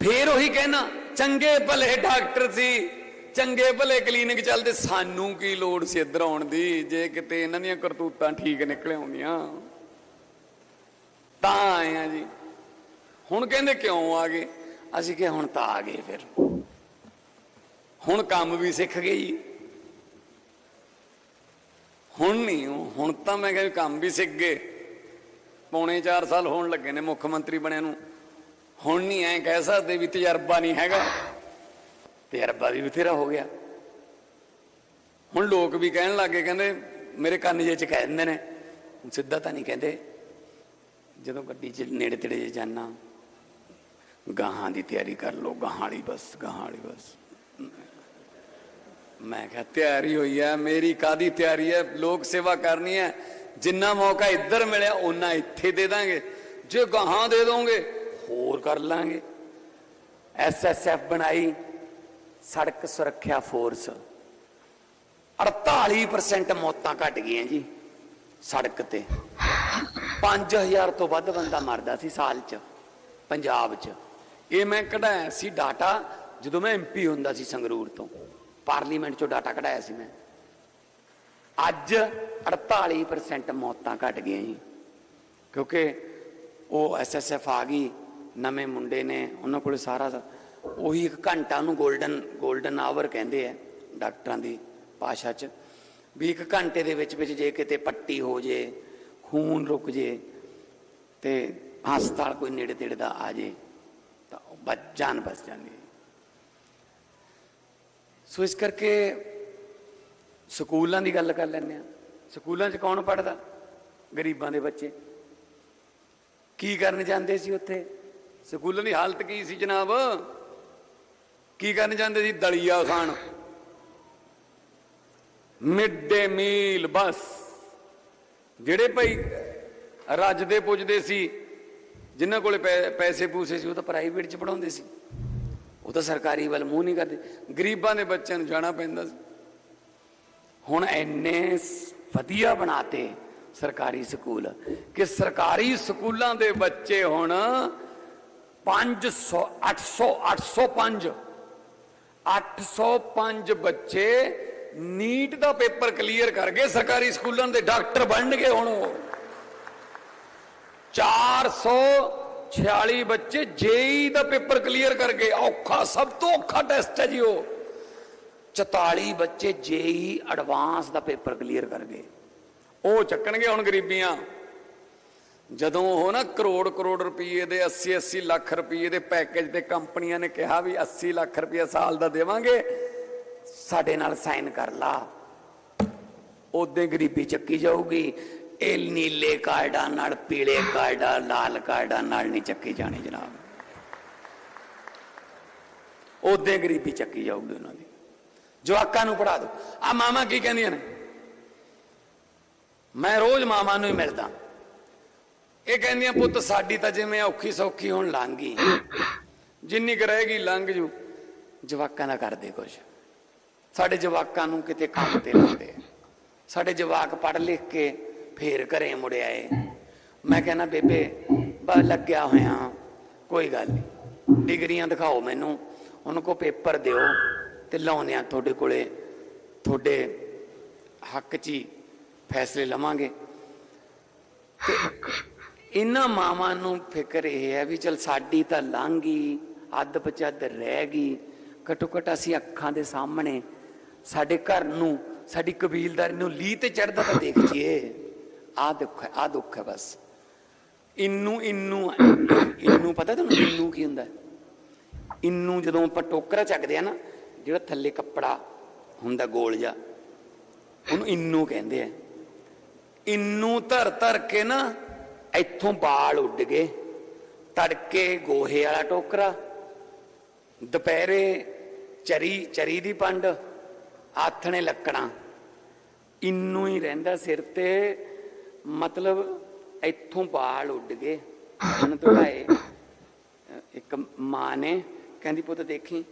ਫੇਰ ਉਹੀ ਕਹਿਣਾ, ਚੰਗੇ ਭਲੇ ਡਾਕਟਰ ਸੀ, ਚੰਗੇ ਭਲੇ ਕਲੀਨਿਕ ਚੱਲਦੇ, ਸਾਨੂੰ ਕੀ ਲੋੜ ਸੀ ਇੱਧਰ ਆਉਣ ਦੀ, ਜੇ ਕਿਤੇ ਇਹਨਾਂ ਦੀਆਂ ਕਰਤੂਤਾਂ ਠੀਕ ਨਿਕਲ ਆਉਂਦੀਆਂ ਤਾਂ ਆਏ ਆ ਜੀ। ਹੁਣ ਕਹਿੰਦੇ ਕਿਉਂ ਆ ਗਏ? ਅਸੀਂ ਕਿ ਹੁਣ ਤਾਂ ਆ ਗਏ ਫਿਰ। ਹੁਣ ਕੰਮ ਵੀ ਸਿੱਖ ਗਏ ਜੀ। ਹੁਣ ਨਹੀਂ ਹੁਣ ਤਾਂ ਮੈਂ ਕਿਹਾ ਵੀ ਕੰਮ ਵੀ ਸਿੱਖ ਗਏ। ਪੌਣੇ 4 ਸਾਲ ਹੋਣ ਲੱਗੇ ਨੇ ਮੁੱਖ ਮੰਤਰੀ ਬਣਿਆ ਨੂੰ। ਹੁਣ ਨਹੀਂ ਐ ਕਹਿ ਸਕਦੇ ਵੀ ਤਜਰਬਾ ਨਹੀਂ ਹੈਗਾ। ਤਜਰਬਾ ਵੀ ਬਥੇਰਾ ਹੋ ਗਿਆ। ਹੁਣ ਲੋਕ ਵੀ ਕਹਿਣ ਲੱਗੇ ਕਹਿੰਦੇ ਮੇਰੇ ਕੰਨ ਜੇ ਚ ਕਹਿ ਦਿੰਦੇ ਨੇ। ਸਿੱਧਾ ਤਾਂ ਨਹੀਂ ਕਹਿੰਦੇ, ਜਦੋਂ ਗੱਡੀ 'ਚ ਨੇੜੇ ਤੇੜੇ ਜੇ ਜਾਣਾ ਗਾਹਾਂ ਦੀ ਤਿਆਰੀ ਕਰ ਲੋ ਗਾਹਾਂ ਵਾਲੀ ਬਸ, ਗਾਹਾਂ ਵਾਲੀ ਬਸ। ਮੈਂ ਕਿਹਾ, ਤਿਆਰੀ ਹੋਈ ਹੈ ਮੇਰੀ ਕਾਦੀ ਤਿਆਰੀ ਹੈ ਲੋਕ ਸੇਵਾ ਕਰਨੀ ਹੈ ਜਿੰਨਾ ਮੌਕਾ ਇੱਧਰ ਮਿਲਿਆ ਉਹਨਾਂ ਇੱਥੇ ਦੇ ਦਾਂਗੇ। ਜੇ ਗਾਹਾਂ ਦੇ ਦੋਗੇ, ਹੋਰ ਕਰ ਲਾਂਗੇ। ਐਸਐਸਐਫ ਬਣਾਈ ਸੜਕ ਸੁਰੱਖਿਆ ਫੋਰਸ। 48% ਮੌਤਾਂ ਘਟ ਗਈਆਂ ਜੀ ਸੜਕ ਤੇ। 5000 ਤੋਂ ਵੱਧ ਬੰਦਾ ਮਰਦਾ ਸੀ ਸਾਲ 'ਚ, ਪੰਜਾਬ 'ਚ। ਇਹ ਮੈਂ ਕਢਾਇਆ ਸੀ ਡਾਟਾ ਜਦੋਂ ਮੈਂ ਐਮਪੀ ਹੁੰਦਾ ਸੀ ਸੰਗਰੂਰ ਤੋਂ। ਪਾਰਲੀਮੈਂਟ 'ਚੋਂ ਡਾਟਾ ਕਢਾਇਆ ਸੀ ਮੈਂ। ਅੱਜ 48% ਮੌਤਾਂ ਘਟ ਗਈਆਂ ਜੀ। ਕਿਉਂਕਿ ਉਹ ਐਸਐਸਐਫ ਆ ਗਈ, ਨਵੇਂ ਮੁੰਡੇ ਨੇ, ਉਹਨਾਂ ਕੋਲ ਸਾਰਾ ਉਹੀ ਇੱਕ ਘੰਟਾ ਉਹਨੂੰ 골ਡਨ 골ਡਨ ਆਵਰ ਕਹਿੰਦੇ ਆ ਡਾਕਟਰਾਂ ਦੀ ਭਾਸ਼ਾ 'ਚ। ਵੀ ਇੱਕ ਘੰਟੇ ਦੇ ਵਿੱਚ ਵਿੱਚ ਜੇ ਕਿਤੇ ਪੱਟੀ ਹੋ ਜੇ, ਖੂਨ ਰੁਕ ਜੇ, ਤੇ ਹਸਪਤਾਲ ਕੋਈ ਨੇੜੇ ਤੇੜੇ ਦਾ ਆ ਜੇ, ਤਾਂ ਉਹ ਬਚ, ਜਾਨ ਬਚ ਜਾਂਦੀ ਹੈ। ਸੋ ਇਸ ਕਰਕੇ ਸਕੂਲਾਂ ਦੀ ਗੱਲ ਕਰ ਲੈਂਦੇ ਆ ਸਕੂਲਾਂ 'ਚ ਕੌਣ ਪੜਦਾ ਗਰੀਬਾਂ ਦੇ ਬੱਚੇ। ਕੀ ਕਰਨ ਜਾਂਦੇ ਸੀ ਉੱਥੇ? ਸਕੂਲਾਂ ਦੀ ਹਾਲਤ ਕੀ ਸੀ ਜਨਾਬ? ਕੀ ਕਰਨ ਜਾਂਦੇ ਸੀ? ਦਲੀਆ ਖਾਣ। ਮਿਡ ਡੇ ਮੀਲ, ਬਸ। ਜਿਹੜੇ ਭਾਈ ਰੱਜਦੇ ਪੁੱਜਦੇ ਸੀ, ਜਿਨ੍ਹਾਂ ਕੋਲੇ ਪੈ- ਪੈਸੇ ਪੂਸੇ ਸੀ, ਉਹ ਤਾਂ ਪ੍ਰਾਈਵੇਟ ਚ ਪੜਾਉਂਦੇ ਸੀ। ਉਹ ਤਾਂ ਸਰਕਾਰੀ ਵੱਲ ਮੂੰਹ ਨਹੀਂ ਕਰਦੇ। ਗਰੀਬਾਂ ਦੇ ਬੱਚਿਆਂ ਨੂੰ ਜਾਣਾ ਪੈਂਦਾ ਸੀ। ਹੁਣ ਐਨੇ ਸ- ਵਧੀਆ ਬਣਾਤੇ ਸਰਕਾਰੀ ਸਕੂਲ ਕਿ ਸਰਕਾਰੀ ਸਕੂਲਾਂ ਦੇ ਬੱਚੇ ਹੁਣ 500 800 805 805 ਬੱਚੇ ਨੀਟ ਦਾ ਪੇਪਰ ਕਲੀਅਰ ਕਰ ਗਏ ਸਰਕਾਰੀ ਸਕੂਲਾਂ ਦੇ ਡਾਕਟਰ ਬਣਨਗੇ ਹੁਣ ਉਹ। 446 ਬੱਚੇ ਜੇਈ ਦਾ ਪੇਪਰ ਕਲੀਅਰ ਕਰ ਗਏ ਔਖਾ, ਸਭ ਤੋਂ ਔਖਾ ਟੈਸਟ ਹੈ ਜੀ ਉਹ। 44 ਬੱਚੇ ਜੇਈ ਐਡਵਾਂਸ ਦਾ ਪੇਪਰ ਕਲੀਅਰ ਕਰ ਗਏ ਉਹ ਚੱਕਣਗੇ ਹੁਣ ਗਰੀਬੀਆਂ। ਜਦੋਂ ਉਹ ਨਾ ਕਰੋੜ ਕਰੋੜ ਰੁਪਏ ਦੇ 80 80 ਲੱਖ ਰੁਪਏ ਦੇ ਪੈਕੇਜ ਤੇ ਕੰਪਨੀਆਂ ਨੇ ਕਿਹਾ ਵੀ 80 ਲੱਖ ਰੁਪਏ ਸਾਲ ਦਾ ਦੇਵਾਂਗੇ, ਸਾਡੇ ਨਾਲ ਸਾਈਨ ਕਰ ਲਾ। ਉਦੋਂ ਗਰੀਬੀ ਚੱਕੀ ਜਾਊਗੀ। ਇਹ ਨੀਲੇ ਕਾਰਡਾਂ ਨਾਲ, ਪੀਲੇ ਕਾਰਡਾਂ, ਲਾਲ ਕਾਰਡਾਂ ਨਾਲ ਨਹੀਂ ਚੱਕੀ ਜਾਣੀ ਜਨਾਬ। ਉਦੋਂ ਗਰੀਬੀ ਚੱਕੀ ਜਾਊਗੀ ਉਹਨਾਂ ਦੀ। ਜਵਾਕਾਂ ਨੂੰ ਪੜਾ ਦਿਓ ਆ ਮਾਮਾ ਕੀ ਕਹਿੰਦੀਆਂ ਨੇ? ਮੈਂ ਰੋਜ਼ ਮਾਮਾ ਨੂੰ ਹੀ ਮਿਲਦਾ। ਇਹ ਕਹਿੰਦੀਆਂ, ਪੁੱਤ, ਸਾਡੀ ਤਾਂ ਜਿਵੇਂ ਔਖੀ ਸੌਖੀ ਹੁਣ ਲੰਘ ਗਈ। ਜਿੰਨੀ ਕੁ ਰਹੇਗੀ ਲੰਘ ਜੂ। ਜਵਾਕਾਂ ਦਾ ਕਰਦੇ ਕੁਛ। ਸਾਡੇ ਜਵਾਕਾਂ ਨੂੰ ਕਿਤੇ ਕੰਮ ਤੇ ਲਾਉਂਦੇ ਸਾਡੇ ਜਵਾਕ ਪੜ੍ਹ ਲਿਖ ਕੇ ਫੇਰ ਘਰੇ ਮੁੜ ਆਏ। ਮੈਂ ਕਹਿੰਦਾ ਬੇਬੇ, ਬਸ ਲੱਗਿਆ ਹੋਇਆ, ਕੋਈ ਗੱਲ ਨਹੀਂ ਡਿਗਰੀਆਂ ਦਿਖਾਓ ਮੈਨੂੰ। ਉਹਨਾਂ ਕੋ ਪੇਪਰ ਦਿਓ ਤੇ ਲਾਉਨੇ ਆ ਤੁਹਾਡੇ ਕੋਲੇ। ਤੁਹਾਡੇ ਹੱਕ 'ਚ ਹੀ ਫੈਸਲੇ ਲਵਾਂਗੇ। ਤੇ ਇਹਨਾਂ ਮਾਵਾਂ ਨੂੰ ਫਿਕਰ ਇਹ ਹੈ ਵੀ ਚਲ ਸਾਡੀ ਤਾਂ ਲੰਘ ਗਈ, ਅੱਧ ਪਚੱਧ ਰਹਿ ਗਈ। ਘਟੋ ਘਟ ਅਸੀਂ ਅੱਖਾਂ ਦੇ ਸਾਹਮਣੇ ਸਾਡੇ ਘਰ ਨੂੰ, ਸਾਡੀ ਕਬੀਲਦਾਰੀ ਨੂੰ ਲੀਹ ਤੇ ਚੜਦਾ ਤਾਂ ਦੇਖ ਜੀਏ ਆ ਦੁੱਖ ਹੈ ਆ ਦੁੱਖ ਹੈ ਬਸ। ਇੰਨੂ ਇੰਨੂ ਇੰਨੂ ਪਤਾ ਤੁਹਾਨੂੰ ਇੰਨੂ ਕੀ ਹੁੰਦਾ ਇੰਨੂ ਜਦੋਂ ਆਪਾਂ ਟੋਕਰਾ ਚੱਕਦੇ ਆ ਨਾ, ਜਿਹੜਾ ਥੱਲੇ ਕੱਪੜਾ ਹੁੰਦਾ ਗੋਲ ਜਿਹਾ, ਉਹਨੂੰ ਇੰਨੂ ਕਹਿੰਦੇ ਆ। ਇੰਨੂ ਧਰ ਧਰ ਕੇ ਨਾ ਇੱਥੋਂ ਬਾਲ ਉੱਡ ਗਏ, ਤੜਕੇ ਗੋਹੇ ਵਾਲਾ ਟੋਕਰਾ, ਦੁਪਹਿਰੇ ਚਰੀ ਚਰੀ ਦੀ ਪੰਡ, ਆਥਣੇ ਲੱਕੜਾਂ। ਇੰਨੂ ਹੀ ਰਹਿੰਦਾ ਸਿਰ ਤੇ ਮਤਲਬ ਇੱਥੋਂ ਬਾਲ ਉੱਡ ਗਏ। ਹਨ ਤੁੜਾਏ ਇੱਕ ਮਾਂ ਨੇ ਕਹਿੰਦੀ, ਪੁੱਤ ਦੇਖੀ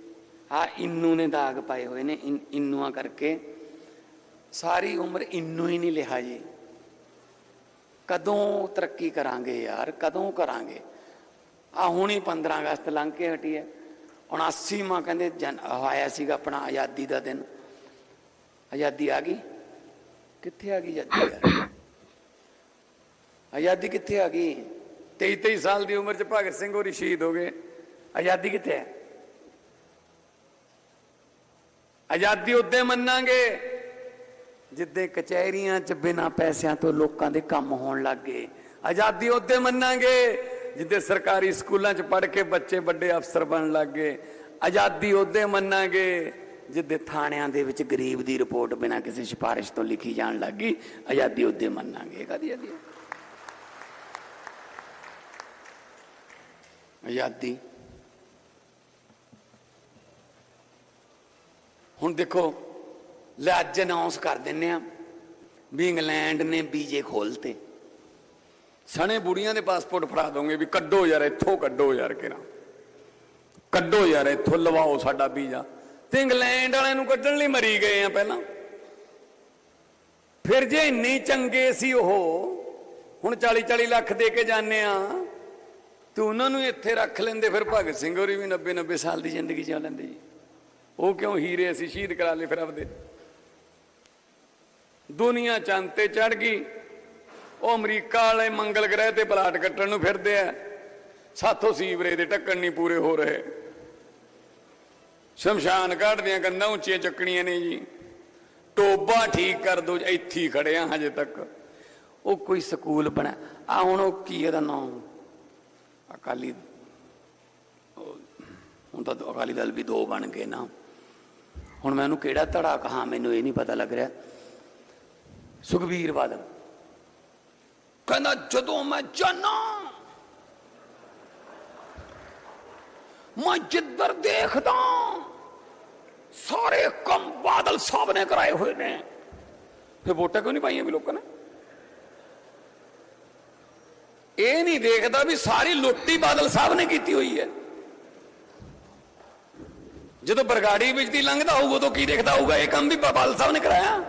ਆ ਇੰਨੂ ਨੇ ਦਾਗ ਪਾਏ ਹੋਏ ਨੇ ਇੰਨੂਆਂ ਕਰਕੇ। ਸਾਰੀ ਉਮਰ ਇੰਨੂ ਹੀ ਨਹੀਂ ਲਿਹਾ ਜੀ। ਕਦੋਂ ਤਰੱਕੀ ਕਰਾਂਗੇ ਯਾਰ, ਕਦੋਂ ਕਰਾਂਗੇ? ਆ ਹੁਣੀ 15 ਅਗਸਤ ਲੰਘ ਕੇ ਹਟੀ ਹੈ। 79ਵਾਂ ਕਹਿੰਦੇ, ਜਨ, ਆਇਆ ਸੀਗਾ ਆਪਣਾ ਆਜ਼ਾਦੀ ਦਾ ਦਿਨ। ਆਜ਼ਾਦੀ ਆ ਗਈ? ਕਿੱਥੇ ਆ ਗਈ ਆਜ਼ਾਦੀ ਯਾਰ? ਆਜ਼ਾਦੀ ਕਿੱਥੇ ਆ ਗਈ? 23 23 ਸਾਲ ਦੀ ਉਮਰ ਚ ਭਗਤ ਸਿੰਘ ਹੋਰੀ ਸ਼ਹੀਦ ਹੋ ਗਏ। ਆਜ਼ਾਦੀ ਕਿੱਥੇ ਹੈ ਆਜ਼ਾਦੀ ਉੱਤੇ ਮੰਨਾਂਗੇ। ਜਿੱਦੇ ਕਚਹਿਰੀਆਂ 'ਚ ਬਿਨਾਂ ਪੈਸਿਆਂ ਤੋਂ ਲੋਕਾਂ ਦੇ ਕੰਮ ਹੋਣ ਲੱਗ ਗਏ। ਆਜ਼ਾਦੀ ਉਹਦੇ ਮੰਨਾਂਗੇ। ਜਿੱਦੇ ਸਰਕਾਰੀ ਸਕੂਲਾਂ 'ਚ ਪੜ੍ਹ ਕੇ ਬੱਚੇ ਵੱਡੇ ਅਫਸਰ ਬਣਨ ਲੱਗ ਗਏ। ਆਜ਼ਾਦੀ ਉਹਦੇ ਮੰਨਾਂਗੇ। ਜਿੱਦੇ ਥਾਣਿਆਂ ਦੇ ਵਿੱਚ ਗਰੀਬ ਦੀ ਰਿਪੋਰਟ ਬਿਨਾਂ ਕਿਸੇ ਸਿਫਾਰਿਸ਼ ਤੋਂ ਲਿਖੀ ਜਾਣ ਲੱਗ ਗਈ। ਆਜ਼ਾਦੀ ਉਹਦੇ ਮੰਨਾਂਗੇ। ਕਾਦੀ ਆਜ਼ਾਦੀ ਆਜ਼ਾਦੀ। ਹੁਣ ਦੇਖੋ, ਲੈ ਅੱਜ ਅਨਾਉਂਸ ਕਰ ਦਿੰਨੇ ਆ ਵੀ ਇੰਗਲੈਂਡ ਨੇ ਬੀਜੇ ਖੋਲਤੇ। ਸਣੇ ਬੁੜੀਆਂ ਦੇ ਪਾਸਪੋਰਟ ਫੜਾ ਦੋਗੇ ਵੀ ਕੱਢੋ ਯਾਰ, ਇੱਥੋਂ ਕੱਢੋ ਯਾਰ ਕਿਰਾ ਕੱਢੋ ਯਾਰ, ਇੱਥੋਂ ਲਵਾਓ ਸਾਡਾ ਵੀਜ਼ਾ। ਤੇ ਇੰਗਲੈਂਡ ਵਾਲਿਆਂ ਨੂੰ ਕੱਢਣ ਲਈ ਮਰੀ ਗਏ ਆ ਪਹਿਲਾਂ। ਫਿਰ ਜੇ ਇੰਨੇ ਚੰਗੇ ਸੀ ਉਹ, ਹੁਣ 40 40 ਲੱਖ ਦੇ ਕੇ ਜਾਂਦੇ ਆ। ਤੇ ਉਹਨਾਂ ਨੂੰ ਇੱਥੇ ਰੱਖ ਲੈਂਦੇ ਫਿਰ ਭਗਤ ਸਿੰਘ ਹੋਰੀ ਵੀ 90 90 ਸਾਲ ਦੀ ਜ਼ਿੰਦਗੀ ਜਿਉ ਲੈਂਦੇ ਜੀ। ਉਹ ਕਿਉਂ ਹੀਰੇ ਅਸੀਂ ਸ਼ਹੀਦ ਕਰਾ ਲਏ ਫਿਰ ਆਪਦੇ। ਦੁਨੀਆ ਚੰਦ ਤੇ ਚੜ ਗਈ। ਉਹ ਅਮਰੀਕਾ ਵਾਲੇ ਮੰਗਲ ਗ੍ਰਹਿ ਤੇ ਪਲਾਟ ਕੱਟਣ ਨੂੰ ਫਿਰਦੇ ਆ। ਸਾਥੋਂ ਸੀਵਰੇ ਦੇ ਢੱਕਣ ਨਹੀਂ ਪੂਰੇ ਹੋ ਰਹੇ। ਸ਼ਮਸ਼ਾਨ ਘਾਟ ਦੀਆਂ ਕੰਧਾਂ ਉੱਚੀਆਂ ਚੱਕਣੀਆਂ ਨੇ ਜੀ। ਟੋਬਾ ਠੀਕ ਕਰ ਦੋ, ਇੱਥੇ ਹੀ ਖੜੇ ਆ ਹਜੇ ਤੱਕ। ਉਹ ਕੋਈ ਸਕੂਲ ਬਣਾ। ਆ ਹੁਣ ਉਹ ਕੀ ਇਹਦਾ ਨਾਮ? ਅਕਾਲੀ ਹੁਣ ਤਾਂ ਅਕਾਲੀ ਦਲ ਵੀ ਦੋ ਬਣ ਗਏ ਨਾ। ਹੁਣ ਮੈਂ ਉਹਨੂੰ ਕਿਹੜਾ ਧੜਾ ਕਹਾ, ਮੈਨੂੰ ਇਹ ਨਹੀਂ ਪਤਾ ਲੱਗ ਰਿਹਾ। ਸੁਖਬੀਰ ਬਾਦਲ। ਕਹਿੰਦਾ, ਜਦੋਂ ਮੈਂ ਜਾਣਾ ਮੈਂ ਜਿੱਧਰ ਦੇਖਦਾ, ਸਾਰੇ ਕੰਮ ਬਾਦਲ ਸਾਹਿਬ ਨੇ ਕਰਾਏ ਹੋਏ ਨੇ। ਫਿਰ ਵੋਟਾਂ ਕਿਉਂ ਨਹੀਂ ਪਾਈਆਂ ਵੀ ਲੋਕਾਂ ਨੇ? ਇਹ ਨਹੀਂ ਦੇਖਦਾ ਵੀ ਸਾਰੀ ਲੁੱਟੀ ਬਾਦਲ ਸਾਹਿਬ ਨੇ ਕੀਤੀ ਹੋਈ ਹੈ। ਜਦੋਂ ਬਰਗਾੜੀ ਵਿੱਚ ਦੀ ਲੰਘਦਾ ਹੋਊਗਾ ਉਦੋਂ ਕੀ ਦੇਖਦਾ ਹੋਊਗਾ? ਇਹ ਕੰਮ ਵੀ ਬਾਦਲ ਸਾਹਿਬ ਨੇ ਕਰਾਇਆ।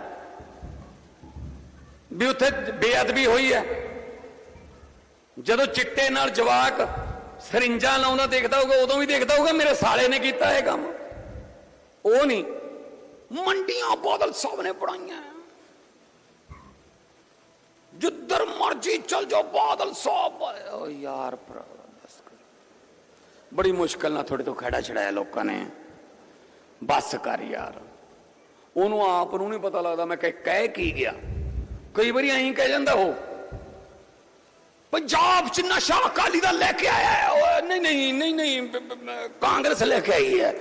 ਵੀ ਉੱਥੇ ਬੇਅਦਬੀ ਹੋਈ ਹੈ। ਜਦੋਂ ਚਿੱਟੇ ਨਾਲ ਜਵਾਕ ਸਰਿੰਜਾਂ ਲਾਉਂਦਾ ਦੇਖਦਾ ਹੋਊਗਾ, ਉਦੋਂ ਵੀ ਦੇਖਦਾ ਹੋਊਗਾ, ਮੇਰੇ ਸਾਲੇ ਨੇ ਕੀਤਾ ਇਹ ਕੰਮ। ਉਹ ਨਹੀਂ, ਮੰਡੀਆਂ ਬਾਦਲ ਸਾਹਿਬ ਨੇ ਬਣਾਈਆਂ। ਜਿੱਧਰ ਮਰਜ਼ੀ ਚਲ ਜਾਓ, ਬਾਦਲ ਸਾਹਿਬ ਓ ਯਾਰ ਭਰਾਵਾ ਬਸ ਕਰ। ਬੜੀ ਮੁਸ਼ਕਲ ਨਾਲ ਤੁਹਾਡੇ ਤੋਂ ਖੜਾ ਛੜਾਇਆ ਲੋਕਾਂ ਨੇ। ਬਸ ਕਰ ਯਾਰ। ਉਹਨੂੰ ਆਪ ਨੂੰ ਨਹੀਂ ਪਤਾ ਲੱਗਦਾ ਮੈਂ ਕਹਿ ਕਹਿ ਕੀ ਗਿਆ। ਕਈ ਵਾਰੀ ਐਂ ਕਹਿ ਜਾਂਦਾ ਉਹ। ਪੰਜਾਬ 'ਚ ਨਸ਼ਾ ਅਕਾਲੀ ਦਾ ਲੈ ਕੇ ਆਇਆ ਹੈ। ਨਹੀਂ ਨਹੀਂ ਨਹੀਂ ਨਹੀਂ ਕਾਂਗਰਸ ਲੈ ਕੇ ਆਈ ਹੈ।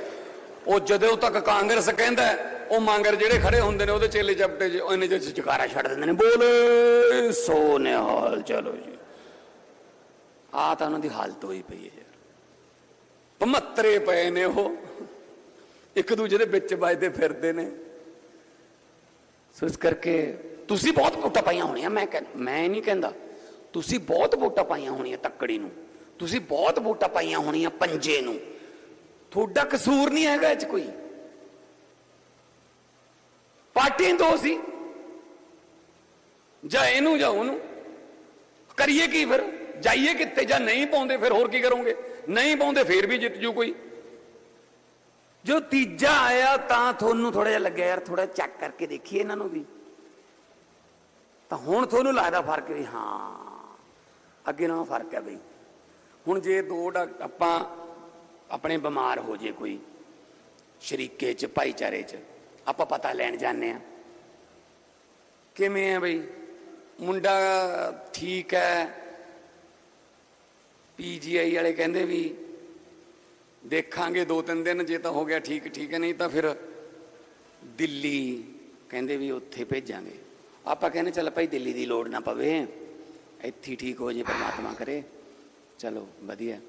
ਉਹ ਜਦੋਂ ਤੱਕ ਕਾਂਗਰਸ ਕਹਿੰਦਾ ਉਹ ਮੰਗਰ ਜਿਹੜੇ ਖੜੇ ਹੁੰਦੇ ਨੇ ਉਹਦੇ ਚੇਲੇ ਚਪਟੇ 'ਚ ਉਹਨੇ ਜਿਹੇ 'ਚ ਛੱਡ ਦਿੰਦੇ ਨੇ। ਬੋਲੇ ਸੋ ਨਿਹਾਲ ਚਲੋ ਜੀ। ਆ ਤਾਂ ਉਹਨਾਂ ਦੀ ਹਾਲਤ ਹੋਈ ਪਈ ਹੈ ਯਾਰ। ਪਮੱਤਰੇ ਪਏ ਨੇ ਉਹ। ਇੱਕ ਦੂਜੇ ਦੇ ਵਿੱਚ ਵੱਜਦੇ ਫਿਰਦੇ ਨੇ। ਸੋ ਇਸ ਕਰਕੇ ਤੁਸੀਂ ਬਹੁਤ ਵੋਟਾਂ ਪਾਈਆਂ ਹੋਣੀਆਂ, ਮੈਂ ਕਹਿ ਮੈਂ ਨਹੀਂ ਕਹਿੰਦਾ। ਤੁਸੀਂ ਬਹੁਤ ਵੋਟਾਂ ਪਾਈਆਂ ਹੋਣੀਆਂ ਤੱਕੜੀ ਨੂੰ। ਤੁਸੀਂ ਬਹੁਤ ਵੋਟਾਂ ਪਾਈਆਂ ਹੋਣੀਆਂ ਪੰਜੇ ਨੂੰ। ਤੁਹਾਡਾ ਕਸੂਰ ਨਹੀਂ ਹੈਗਾ ਇਹ ਚ ਕੋਈ। ਪਾਰਟੀ ਦੋ ਸੀ। ਜਾਂ ਇਹਨੂੰ ਜਾਂ ਉਹਨੂੰ। ਕਰੀਏ ਕੀ ਫਿਰ? ਜਾਈਏ ਕਿੱਥੇ ਜਾਂ ਨਹੀਂ ਪਾਉਂਦੇ ਫਿਰ ਹੋਰ ਕੀ ਕਰੋਗੇ? ਨਹੀਂ ਪਾਉਂਦੇ ਫਿਰ ਵੀ ਜਿੱਤ ਜੂ ਕੋਈ। ਜੋ ਤੀਜਾ ਆਇਆ ਤਾਂ ਤੁਹਾਨੂੰ ਥੋੜਾ ਜਿਹਾ ਲੱਗਿਆ ਯਾਰ ਥੋੜਾ ਚੈੱਕ ਕਰਕੇ ਦੇਖੀਏ ਇਹਨਾਂ ਨੂੰ ਵੀ। ਤਾਂ ਹੁਣ ਤੁਹਾਨੂੰ ਲੱਗਦਾ ਫ਼ਰਕ ਵੀ ਹਾਂ, ਅੱਗੇ ਨਾਲੋਂ ਫ਼ਰਕ ਹੈ ਬਈ। ਹੁਣ ਜੇ ਦੋ ਡਾਕ- ਆਪਾਂ ਆਪਣੇ ਬਿਮਾਰ ਹੋ ਜੇ ਕੋਈ, ਸ਼ਰੀਕੇ ਚ, ਭਾਈਚਾਰੇ ਚ, ਆਪਾਂ ਪਤਾ ਲੈਣ ਜਾਂਦੇ ਆ ਕਿਵੇਂ ਹੈ ਬਈ? ਮੁੰਡਾ ਠੀਕ ਹੈ। ਪੀਜੀਆਈ ਵਾਲੇ ਕਹਿੰਦੇ ਵੀ ਦੇਖਾਂਗੇ ਦੋ ਤਿੰਨ ਦਿਨ, ਜੇ ਤਾਂ ਹੋ ਗਿਆ ਠੀਕ ਠੀਕ ਹੈ, ਨਹੀਂ ਤਾਂ ਫਿਰ ਦਿੱਲੀ ਕਹਿੰਦੇ ਵੀ ਉੱਥੇ ਭੇਜਾਂਗੇ। ਆਪਾਂ ਕਹਿੰਦੇ ਚੱਲ ਭਾਈ ਦਿੱਲੀ ਦੀ ਲੋੜ ਨਾ ਪਵੇ। ਇੱਥੇ ਠੀਕ ਹੋ ਜੇ, ਪਰਮਾਤਮਾ ਕਰੇ। ਚਲੋ, ਵਧੀਆ।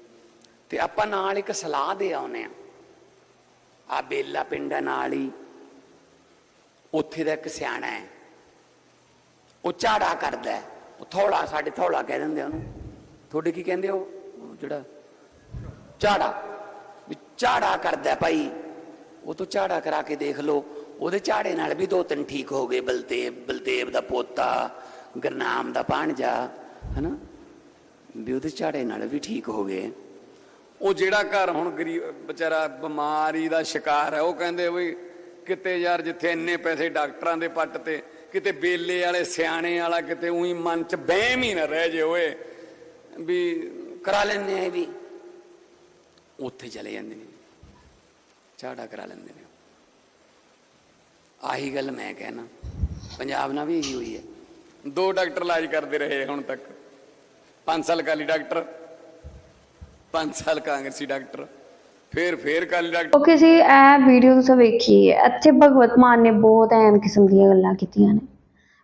ਤੇ ਆਪਾਂ ਨਾਲ ਇੱਕ ਸਲਾਹ ਦੇ ਆਉਨੇ ਆ ਆ ਬੇਲਾ ਪਿੰਡ ਹੈ ਨਾਲ ਹੀ। ਉੱਥੇ ਦਾ ਇੱਕ ਸਿਆਣਾ ਹੈ। ਉਹ ਝਾੜਾ ਕਰਦਾ ਹੈ। ਉਹ ਥੋੜਾ ਸਾਡੇ ਥੋੜਾ ਕਹਿ ਦਿੰਦੇ ਉਹਨੂੰ। ਤੁਹਾਡੇ ਕੀ ਕਹਿੰਦੇ ਹੋ ਉਹ ਜਿਹੜਾ ਝਾੜਾ। ਵੀ ਝਾੜਾ ਕਰਦਾ ਭਾਈ। ਉਹ ਤੋਂ ਝਾੜਾ ਕਰਾ ਕੇ ਦੇਖ ਲਓ। ਉਹਦੇ ਝਾੜੇ ਨਾਲ ਵੀ ਦੋ ਤਿੰਨ ਠੀਕ ਹੋ ਗਏ। ਬਲਦੇਵ ਬਲਦੇਵ ਦਾ ਪੋਤਾ, ਗੁਰਨਾਮ ਦਾ ਭਾਣਜਾ, ਹਨਾ? ਵੀ ਉਹਦੇ ਝਾੜੇ ਨਾਲ ਵੀ ਠੀਕ ਹੋ ਗਏ। ਉਹ ਜਿਹੜਾ ਘਰ ਹੁਣ ਗਰੀਬ, ਵਿਚਾਰਾ ਬਿਮਾਰੀ ਦਾ ਸ਼ਿਕਾਰ ਹੈ, ਉਹ ਕਹਿੰਦੇ ਵੀ ਕਿਤੇ ਯਾਰ ਜਿੱਥੇ ਇੰਨੇ ਪੈਸੇ ਡਾਕਟਰਾਂ ਦੇ ਪੱਟ ਤੇ, ਕਿਤੇ ਬੇਲੇ ਵਾਲੇ, ਸਿਆਣੇ ਵਾਲਾ, ਕਿਤੇ ਉਹੀ ਮਨ ਚ ਵਹਿਮ ਹੀ ਨਾ ਰਹਿ ਜੇ ਓਏ, ਵੀ ਕਰਾ ਲੈਂਦੇ ਆ ਇਹ ਵੀ। ਉੱਥੇ ਚਲੇ ਜਾਂਦੇ ਨੇ। ਝਾੜਾ ਕਰਾ ਲੈਂਦੇ ਨੇ। ਆਹੀ ਗੱਲ ਮੈਂ ਕਹਿਣਾ। ਪੰਜਾਬ ਨਾਲ ਵੀ ਇਹੀ ਹੋਈ ਹੈ। ਦੋ ਡਾਕਟਰ ਇਲਾਜ ਕਰਦੇ ਰਹੇ ਹੁਣ ਤੱਕ। 5 ਸਾਲ ਕਾਲੀ ਡਾਕਟਰ। 5 ਸਾਲ ਕਾਂਗਰਸੀ ਡਾਕਟਰ, ਫੇਰ ਫੇਰ ਕਾਲੀ ਡਾਕਟਰ। ਓਕੇ ਜੀ, ਇਹ ਵੀਡੀਓ ਤੁਸੀਂ ਵੇਖੀ ਹੈ। ਇੱਥੇ ਭਗਵਤ ਮਾਨ ਨੇ ਬਹੁਤ ਅਹਿਮ ਕਿਸਮ ਦੀਆਂ ਗੱਲਾਂ ਕੀਤੀਆਂ ਨੇ।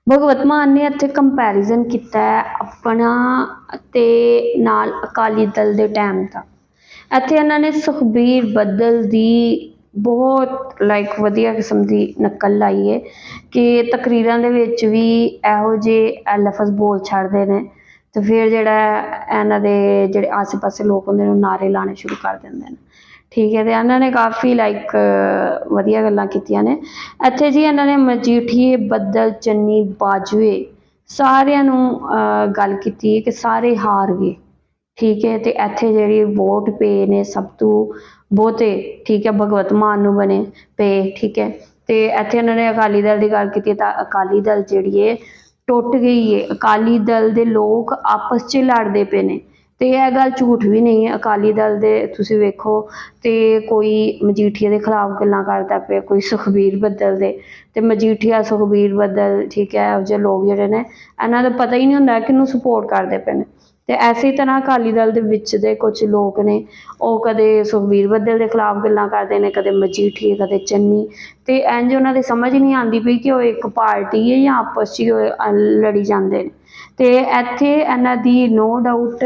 ਭਗਵਤ ਮਾਨ ਨੇ ਇੱਥੇ ਕੰਪੈਰੀਜ਼ਨ ਕੀਤਾ ਹੈ ਆਪਣਾ ਤੇ ਨਾਲ ਅਕਾਲੀ ਦਲ ਦੇ ਟਾਈਮ ਦਾ। ਇੱਥੇ ਇਹਨਾਂ ਨੇ ਸੁਖਬੀਰ ਬੱਦਲ ਦੀ ਬਹੁਤ ਲਾਈਕ ਵਧੀਆ ਕਿਸਮ ਦੀ ਨਕਲ ਲਾਈ ਹੈ ਕਿ ਤਕਰੀਰਾਂ ਦੇ ਵਿੱਚ ਵੀ ਇਹੋ ਜਿਹੇ ਲਫ਼ਜ਼ ਬੋਲ ਛੱਡਦੇ ਨੇ। ਤੇ ਫਿਰ ਜਿਹੜਾ ਇਹਨਾਂ ਦੇ ਜਿਹੜੇ ਆਸ-ਪਾਸੇ ਲੋਕ ਹੁੰਦੇ ਨੇ ਉਹ ਨਾਰੇ ਲਾਣੇ ਸ਼ੁਰੂ ਕਰ ਦਿੰਦੇ ਨੇ। ਠੀਕ ਹੈ ਤੇ ਇਹਨਾਂ ਨੇ ਕਾਫੀ ਲਾਈਕ ਵਧੀਆ ਗੱਲਾਂ ਕੀਤੀਆਂ ਨੇ। ਇੱਥੇ ਜੀ ਇਹਨਾਂ ਨੇ ਮਜੀਠੀਏ ਬੱਦਲ ਚੰਨੀ ਬਾਜੂਏ ਸਾਰਿਆਂ ਨੂੰ ਅਹ, ਗੱਲ ਕੀਤੀ ਹੈ ਕਿ ਸਾਰੇ ਹਾਰ ਗਏ ਠੀਕ ਹੈ ਤੇ ਇੱਥੇ ਜਿਹੜੀ ਵੋਟ ਪਏ ਨੇ ਸਭ ਤੋਂ ਬਹੁਤੇ ਠੀਕ ਹੈ ਭਗਵਤ ਮਾਨ ਨੂੰ ਬਣੇ ਪਏ ਠੀਕ ਹੈ। ਤੇ ਇੱਥੇ ਇਹਨਾਂ ਨੇ ਅਕਾਲੀ ਦਲ ਦੀ ਗੱਲ ਕੀਤੀ ਤਾਂ ਅਕਾਲੀ ਦਲ ਜਿਹੜੀ ਹੈ ਟੁੱਟ ਗਈ ਹੈ ਅਕਾਲੀ ਦਲ ਦੇ ਲੋਕ ਆਪਸ 'ਚ ਲੜਦੇ ਪਏ ਨੇ। ਤੇ ਇਹ ਗੱਲ ਝੂਠ ਵੀ ਨਹੀਂ ਹੈ। ਅਕਾਲੀ ਦਲ ਦੇ ਤੁਸੀਂ ਵੇਖੋ, ਤੇ ਕੋਈ ਮਜੀਠੀਆ ਦੇ ਖਿਲਾਫ ਗੱਲਾਂ ਕਰਦਾ ਪਿਆ, ਕੋਈ ਸੁਖਬੀਰ ਬੱਦਲ ਦੇ। ਤੇ ਮਜੀਠੀਆ, ਸੁਖਬੀਰ ਬੱਦਲ ਠੀਕ ਹੈ, ਇਹੋ ਜਿਹੇ ਲੋਕ ਜਿਹੜੇ ਨੇ, ਇਹਨਾਂ ਦਾ ਪਤਾ ਹੀ ਨਹੀਂ ਹੁੰਦਾ ਕਿਹਨੂੰ ਸਪੋਰਟ ਕਰਦੇ ਪਏ ਨੇ। ਤੇ ਐਸੇ ਤਰ੍ਹਾਂ ਅਕਾਲੀ ਦਲ ਦੇ ਵਿੱਚ ਦੇ ਕੁਝ ਲੋਕ ਨੇ ਉਹ ਕਦੇ ਸੁਖਬੀਰ ਬੱਦਲ ਦੇ ਖਿਲਾਫ ਗੱਲਾਂ ਕਰਦੇ ਨੇ ਕਦੇ ਮਜੀਠੀਏ ਕਦੇ ਚੰਨੀ ਤੇ ਇੰਝ ਉਹਨਾਂ ਦੀ ਸਮਝ ਨਹੀਂ ਆਉਂਦੀ ਪਈ ਕਿ ਉਹ ਇੱਕ ਪਾਰਟੀ ਹੈ ਜਾਂ ਆਪਸ 'ਚ ਹੀ ਲੜੀ ਜਾਂਦੇ ਨੇ। ਤੇ ਇੱਥੇ ਇਹਨਾਂ ਦੀ ਨੋ ਡਾਊਟ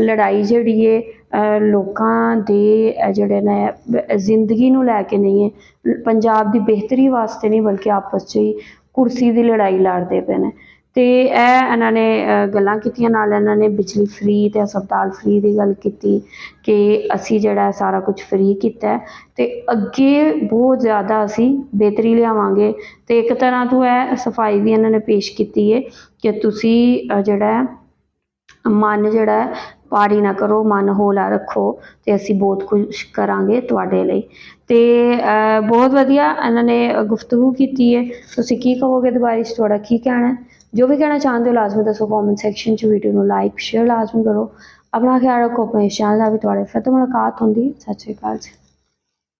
ਲੜਾਈ ਜਿਹੜੀ ਹੈ ਅਹ, ਲੋਕਾਂ ਦੇ ਜਿਹੜੇ ਨੇ ਜ਼ਿੰਦਗੀ ਨੂੰ ਲੈ ਕੇ ਨਹੀਂ ਹੈ। ਪੰਜਾਬ ਦੀ ਬਿਹਤਰੀ ਵਾਸਤੇ ਨਹੀਂ ਬਲਕਿ ਆਪਸ 'ਚ ਹੀ ਕੁਰਸੀ ਦੀ ਲੜਾਈ ਲੜਦੇ ਪਏ ਨੇ। ਤੇ ਇਹ ਇਹਨਾਂ ਨੇ ਗੱਲਾਂ ਕੀਤੀਆਂ ਨਾਲ ਇਹਨਾਂ ਨੇ ਬਿਜਲੀ ਫ੍ਰੀ ਤੇ ਹਸਪਤਾਲ ਫ੍ਰੀ ਦੀ ਗੱਲ ਕੀਤੀ ਕਿ ਅਸੀਂ ਜਿਹੜਾ ਸਾਰਾ ਕੁਝ ਫ੍ਰੀ ਕੀਤਾ ਹੈ ਤੇ ਅੱਗੇ ਬਹੁਤ ਜ਼ਿਆਦਾ ਅਸੀਂ ਬਿਹਤਰੀ ਲਿਆਵਾਂਗੇ ਤੇ ਇੱਕ ਤਰ੍ਹਾਂ ਤੋਂ ਇਹ ਸਫ਼ਾਈ ਵੀ ਇਹਨਾਂ ਨੇ ਪੇਸ਼ ਕੀਤੀ ਹੈ ਕਿ ਤੁਸੀਂ ਜਿਹੜਾ ਮਨ ਜਿਹੜਾ ਹੈ ਪਾਰੀ ਨਾ ਕਰੋ, ਮਨ ਹੋਲਾ ਰੱਖੋ ਤੇ ਅਸੀਂ ਬਹੁਤ ਕੁਝ ਕਰਾਂਗੇ ਤੁਹਾਡੇ ਲਈ। ਤੇ ਬਹੁਤ ਵਧੀਆ ਇਹਨਾਂ ਨੇ ਗੁਫ਼ਤਗੂ ਕੀਤੀ ਹੈ ਤੁਸੀਂ ਕੀ ਕਹੋਗੇ ਦੁਬਾਰਾ ਇਸ ਤੁਹਾਡਾ ਕੀ ਕਹਿਣਾ ਜੋ ਵੀ ਕਹਿਣਾ ਚਾਹੁੰਦੇ ਹੋ ਲਾਜ਼ਮੀ ਦੱਸੋ ਕਮੈਂਟ ਸੈਕਸ਼ਨ 'ਚ ਵੀਡੀਓ ਨੂੰ ਲਾਈਕ ਸ਼ੇਅਰ ਲਾਜ਼ਮੀ ਕਰੋ। ਆਪਣਾ ਖਿਆਲ ਰੱਖੋ, ਆਪਣੇ ਚੈਨਲ ਦਾ ਵੀ ਤੁਹਾਡੇ ਫਿਰ ਤੋਂ ਮੁਲਾਕਾਤ ਹੁੰਦੀ। ਸਤਿ ਸ਼੍ਰੀ ਅਕਾਲ ਜੀ।